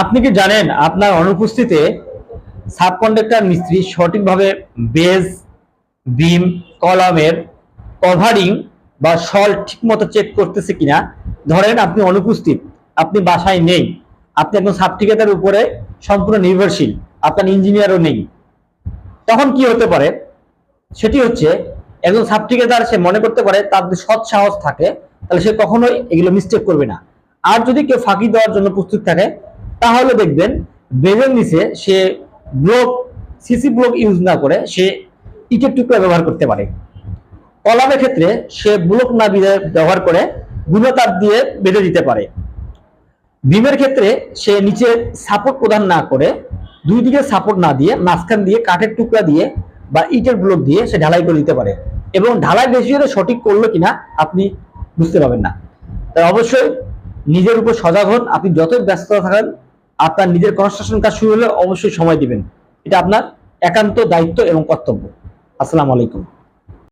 আপনি কি জানেন আপনার অনুপস্থিতিতে সাবকন্ডাক্টর মিস্ত্রি সঠিকভাবে বেজ, বিম, কলামের কভারিং বা সল ঠিকমতো চেক করতেছে কিনা? ধরেন আপনি অনুপস্থিত, আপনি বাসায় নেই, আপনি একজন সাবঠিকেতার উপরে সম্পূর্ণ নির্ভরশীল, আপনার ইঞ্জিনিয়ারও নেই। তখন কি হতে পারে? সেটি হচ্ছে একজন সাবঠিকেদার সে মনে করতে পারে তার যদি সৎ সাহস থাকে, তাহলে সে কখনোই এগুলো মিস্টেক করবে না। আর যদি কেউ ফাঁকি দেওয়ার জন্য প্রস্তুত থাকে তাহলে দেখবেন বেজের নিচে সে ব্লক সিসি ব্লক ইউজ না করে সে ইটের টুকরা ব্যবহার করতে পারে। কলামের ক্ষেত্রে সে ব্লক না ব্যবহার করে গুণতাপ দিয়ে বেঁধে দিতে পারে। বিমের ক্ষেত্রে সে নিচে সাপোর্ট প্রদান না করে দুই দিকে সাপোর্ট না দিয়ে মাঝখান দিয়ে কাঠের টুকরা দিয়ে বা ইটের ব্লক দিয়ে সে ঢালাই করে দিতে পারে। এবং ঢালাই রেশিওটা সঠিক করল কিনা আপনি বুঝতে পারবেন না। তাই অবশ্যই নিজের উপর সজাগ হন, আপনি যতই ব্যস্ত থাকেন আপনার নিজের কনস্ট্রাকশন কাজ শুরু হলে অবশ্যই সময় দিবেন। এটা আপনার একান্ত দায়িত্ব এবং কর্তব্য। আসসালামু আলাইকুম।